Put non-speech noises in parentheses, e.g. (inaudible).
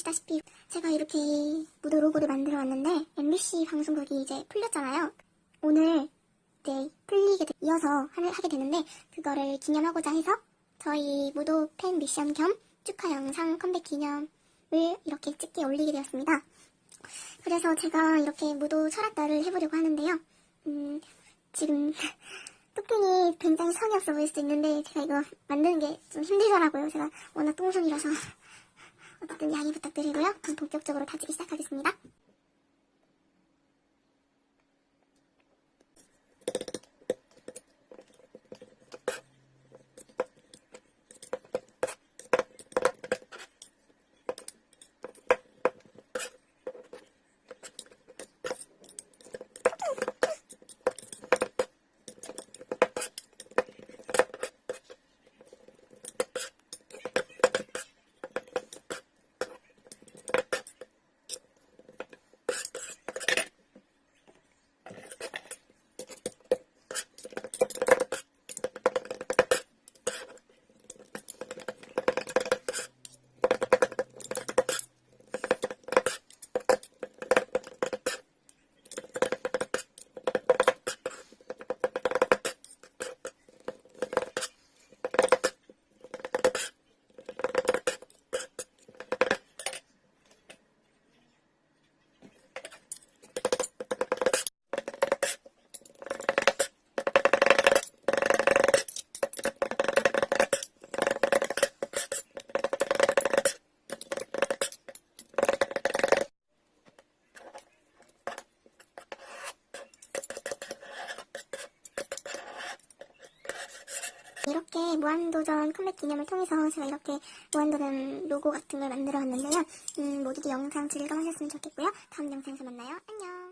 보시다시피 제가 이렇게 무도 로고를 만들어 왔는데 MBC 방송국이 이제 풀렸잖아요. 오늘 이제 풀리게 돼- 이어서 하게 되는데 그거를 기념하고자 해서 저희 무도 팬 미션 겸 축하 영상 컴백 기념을 이렇게 찍게 올리게 되었습니다. 그래서 제가 이렇게 무도 철학달을 해보려고 하는데요. 음, 지금 (laughs) 뚝뚝이 굉장히 성의 없어 보일 수 있는데 제가 이거 만드는 게 좀 힘들더라고요. 제가 워낙 똥손이라서 어쨌든 양해 부탁드리고요. 그럼 본격적으로 다지기 시작하겠습니다. 이렇게 무한도전 컴백 기념을 통해서 제가 이렇게 무한도전 로고 같은 걸 만들어 왔는데요. 음, 모두도 영상 즐거우셨으면 좋겠고요. 다음 영상에서 만나요. 안녕!